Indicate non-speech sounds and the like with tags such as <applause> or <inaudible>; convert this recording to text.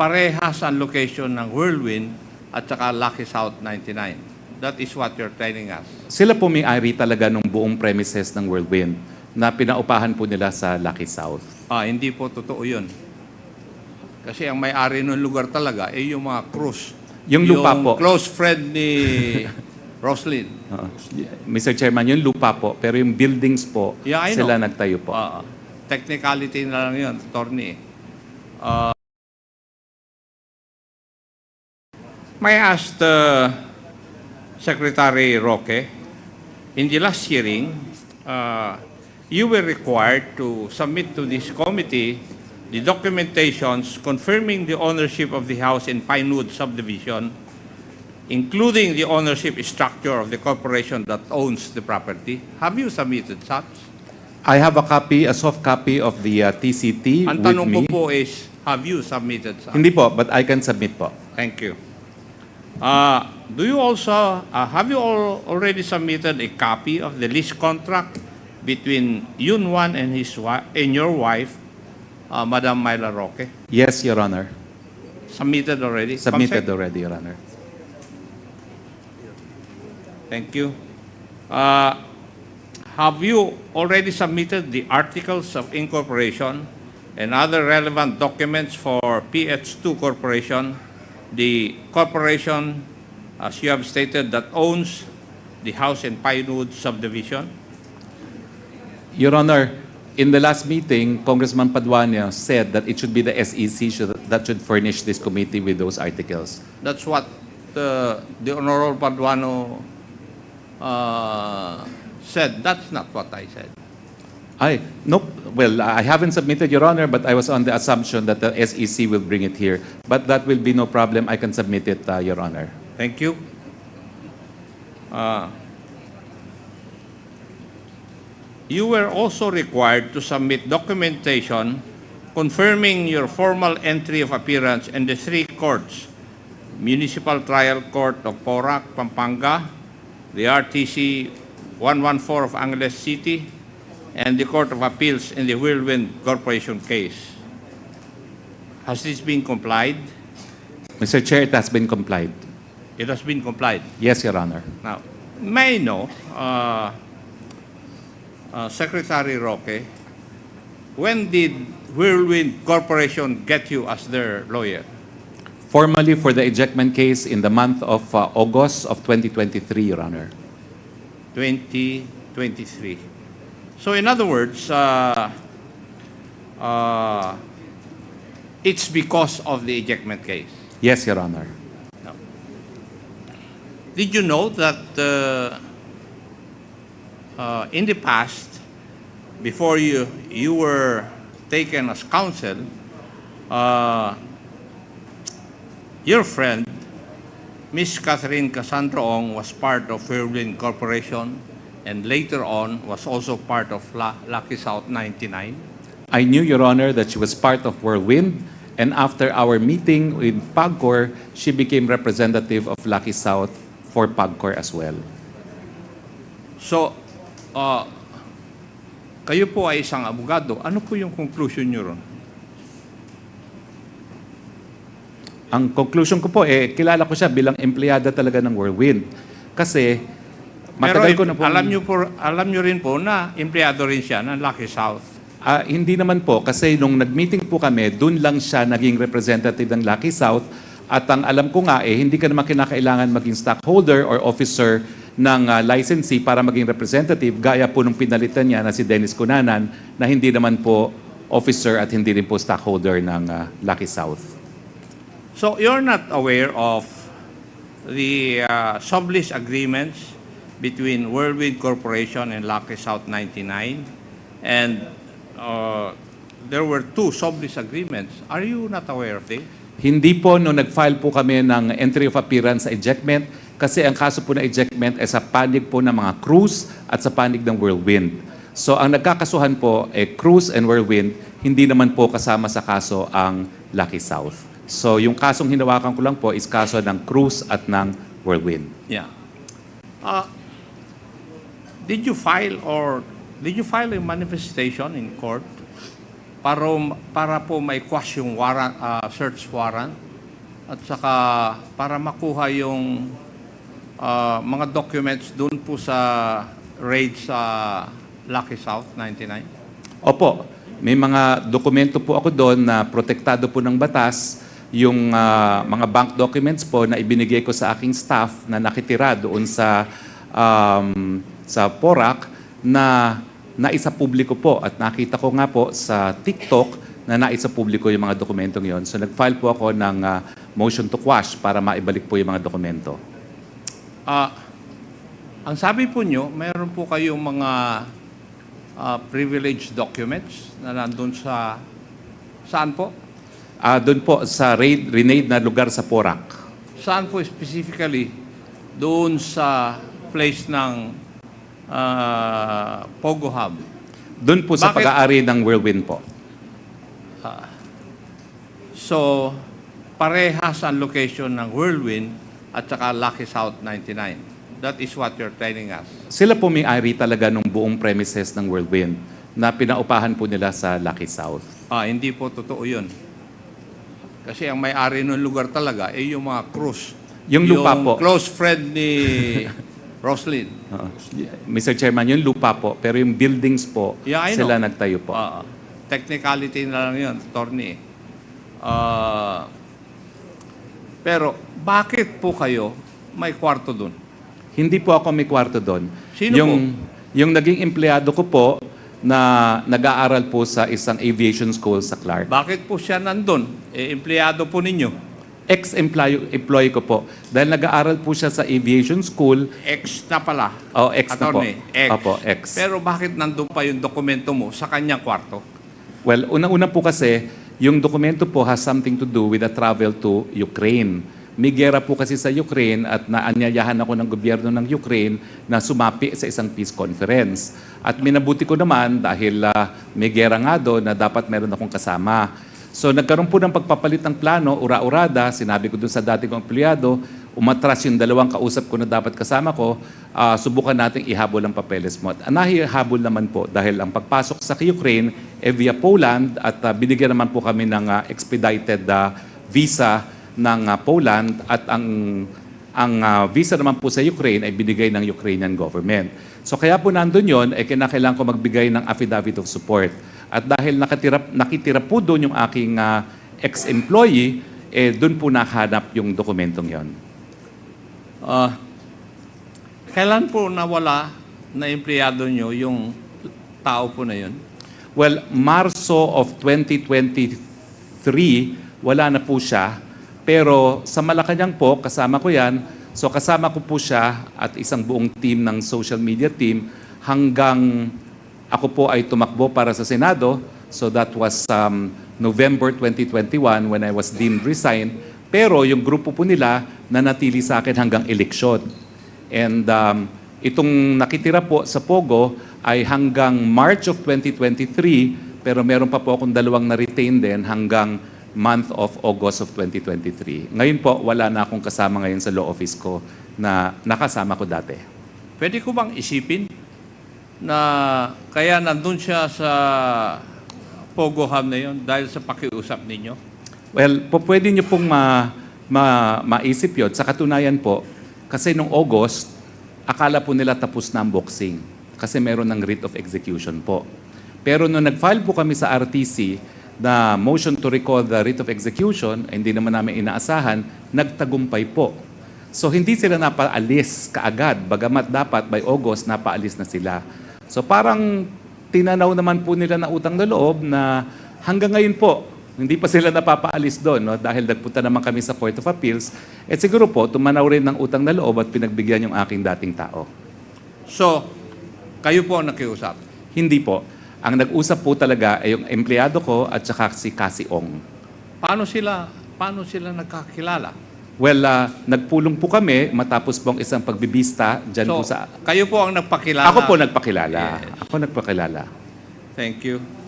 parehas ang location ng Whirlwind at saka Lucky South 99. That is what you're telling us. Sila po may-ari talaga ng buong premises ng Whirlwind na pinaupahan po nila sa Lucky South. Ah, hindi po totoo yun. Kasi ang may-ari ng lugar talaga ay yung mga Cruz. Yung lupa po. close friend ni <laughs> Roslyn. Oo. Mr. Chairman, yung lupa po, pero yung buildings po, Yeah, sila know. nagtayo po. Ah, technicality na lang yun, attorney. Uh, may I ask the Secretary Roque, in the last hearing, uh, you were required to submit to this committee the documentations confirming the ownership of the house in Pinewood subdivision, including the ownership structure of the corporation that owns the property. Have you submitted such? I have a copy, a soft copy of the uh, TCT Ang with tanong ko me. po is, have you submitted some? Hindi po, but I can submit po. Thank you. Uh, do you also, uh, have you all already submitted a copy of the lease contract between Yun Wan and his wife, and your wife, uh, Madam Myla Roque? Yes, Your Honor. Submitted already? Submitted Consent? already, Your Honor. Thank you. Uh, have you already submitted the articles of incorporation and other relevant documents for PH2 Corporation, the corporation, as you have stated, that owns the house in Pinewood subdivision? Your Honor, in the last meeting, Congressman Paduano said that it should be the SEC should, that should furnish this committee with those articles. That's what the, the Honorable Paduano uh, said. That's not what I said. I, nope, well, I haven't submitted, Your Honor, but I was on the assumption that the SEC will bring it here. But that will be no problem, I can submit it, uh, Your Honor. Thank you. Uh, You were also required to submit documentation confirming your formal entry of appearance in the three courts, Municipal Trial Court of Porac, Pampanga, the RTC 114 of Angeles City, and the Court of Appeals in the Whirlwind Corporation case. Has this been complied? Mr. Chair, it has been complied. It has been complied. Yes, Your Honor. Now, may I know, uh, uh, Secretary Roque, when did Whirlwind Corporation get you as their lawyer? Formally for the ejectment case in the month of uh, August of 2023, Your Honor. 2023. So in other words, uh, uh, it's because of the ejectment case. Yes, Your Honor. Did you know that uh, uh, in the past, before you you were taken as counsel, uh, your friend, Miss Catherine Cassandra Ong, was part of Whirlwind Corporation, and later on was also part of La- Lucky South 99. I knew, Your Honor, that she was part of Whirlwind, and after our meeting with PAGCOR, she became representative of Lucky South for PAGCOR as well. So, uh, kayo po ay isang abogado. Ano po yung conclusion nyo ron? Ang conclusion ko po, eh, kilala ko siya bilang empleyada talaga ng Whirlwind. Kasi, matagal Pero ko na po... alam nyo po, alam nyo rin po na empleyado rin siya ng Lucky South. Ah, hindi naman po, kasi nung nag-meeting po kami, dun lang siya naging representative ng Lucky South. At ang alam ko nga, eh, hindi ka naman kinakailangan maging stockholder or officer ng ah, licensee para maging representative, gaya po nung pinalitan niya na si Dennis Cunanan, na hindi naman po officer at hindi rin po stockholder ng ah, Lucky South. So you're not aware of the uh, sublease agreements between Whirlwind Corporation and Lucky South 99? And uh, there were two sublease agreements. Are you not aware of this? Hindi po nung nag-file po kami ng entry of appearance sa ejectment kasi ang kaso po ng ejectment ay sa panig po ng mga cruise at sa panig ng whirlwind. So ang nagkakasuhan po ay cruise and whirlwind, hindi naman po kasama sa kaso ang Lucky South. So yung kasong hinawakan ko lang po is kaso ng cruise at ng whirlwind. Yeah. Uh, did you file or did you file a manifestation in court para, para po may quash yung warrant, ah, search warrant at saka para makuha yung ah, mga documents doon po sa raid sa Lucky South 99. Opo, may mga dokumento po ako doon na protektado po ng batas, yung ah, mga bank documents po na ibinigay ko sa aking staff na nakitira doon sa um, sa Porac na naisa publiko po at nakita ko nga po sa TikTok na naisa publiko yung mga dokumentong yon. So nag-file po ako ng ah, motion to quash para maibalik po yung mga dokumento. Ah, ang sabi po nyo, mayroon po kayong mga ah, privileged documents na nandun sa... Saan po? Ah, doon po sa raid, renade na lugar sa Porac. Saan po specifically? Doon sa place ng ah, Pogo Hub. Doon po sa Bakit? pag-aari ng Whirlwind po. So, parehas ang location ng Whirlwind at saka Lucky South 99. That is what you're telling us. Sila po may-ari talaga ng buong premises ng Whirlwind na pinaupahan po nila sa Lucky South. Ah, hindi po totoo yun. Kasi ang may-ari ng lugar talaga ay yung mga cruise. Yung lupa po. close friend ni <laughs> Roslyn. Oo. Mr. Chairman, yung lupa po, pero yung buildings po, Yeah, I sila know. nagtayo po. Ah, technicality na lang yun, attorney. Ah, pero bakit po kayo may kwarto dun? Hindi po ako may kwarto doon. Sino yung, Yung naging empleyado ko po na nag-aaral po sa isang aviation school sa Clark. Bakit po siya nandun? Eh, empleyado po ninyo. Ex-employee employee ko po. Dahil nag-aaral po siya sa aviation school, Ex na pala. oh, ex na po. Attorney, ex. Opo, ex. Pero bakit nandun pa yung dokumento mo sa kanyang kwarto? Well, unang-una po kasi, yung dokumento po has something to do with the travel to Ukraine. May gera po kasi sa Ukraine at naanyayahan ako ng gobyerno ng Ukraine na sumapi sa isang peace conference. At minabuti ko naman dahil ah, may gera nga doon na dapat meron akong kasama. So nagkaroon po ng pagpapalit ng plano, ura-urada, sinabi ko doon sa dating kong empleyado, umatras yung dalawang kausap ko na dapat kasama ko, ah, subukan nating ihabol ang papeles mo. At nahihabol naman po dahil ang pagpasok sa Ukraine eh via Poland at ah, binigyan naman po kami ng ah, expedited ah, visa ng ah, Poland at ang ang ah, visa naman po sa Ukraine ay binigay ng Ukrainian government. So kaya po nandun yon, eh kinakailangan ko magbigay ng affidavit of support. At dahil nakatira, nakitira po doon yung aking ah, ex-employee, eh doon po nakahanap yung dokumentong yon. Ah, kailan po nawala na empleyado nyo yung tao po na yun? Well, Marso of 2023, wala na po siya. Pero sa Malacanang po, kasama ko yan. So kasama ko po siya at isang buong team ng social media team hanggang ako po ay tumakbo para sa Senado. So that was um, November 2021 when I was deemed resigned. Pero yung grupo po nila nanatili sa akin hanggang eleksyon. And um, itong nakitira po sa Pogo ay hanggang March of 2023, pero meron pa po akong dalawang na-retain din hanggang month of August of 2023. Ngayon po, wala na akong kasama ngayon sa law office ko na nakasama ko dati. Pwede ko bang isipin na kaya nandun siya sa Pogo Hub na yun dahil sa pakiusap ninyo? Well, po, pwede niyo pong ma, ma, maisip yun. Sa katunayan po, kasi nung August, akala po nila tapos na ang boxing. Kasi meron ng writ of execution po. Pero nung nag-file po kami sa RTC na motion to recall the writ of execution, hindi naman namin inaasahan, nagtagumpay po. So hindi sila napaalis kaagad, bagamat dapat by August napaalis na sila. So parang tinanaw naman po nila na utang na loob na hanggang ngayon po, hindi pa sila napapaalis doon no? dahil nagpunta naman kami sa Court of Appeals. At siguro po, tumanaw rin ng utang na loob at pinagbigyan yung aking dating tao. So, kayo po ang nakiusap. Hindi po. Ang nag-usap po talaga ay yung empleyado ko at saka si Cassie Ong. Paano sila, paano sila nagkakilala? Well, ah, nagpulong po kami matapos po ang isang pagbibista dyan po So, sa... kayo po ang nagpakilala. Ako po nagpakilala. Yes. Ako nagpakilala. Thank you.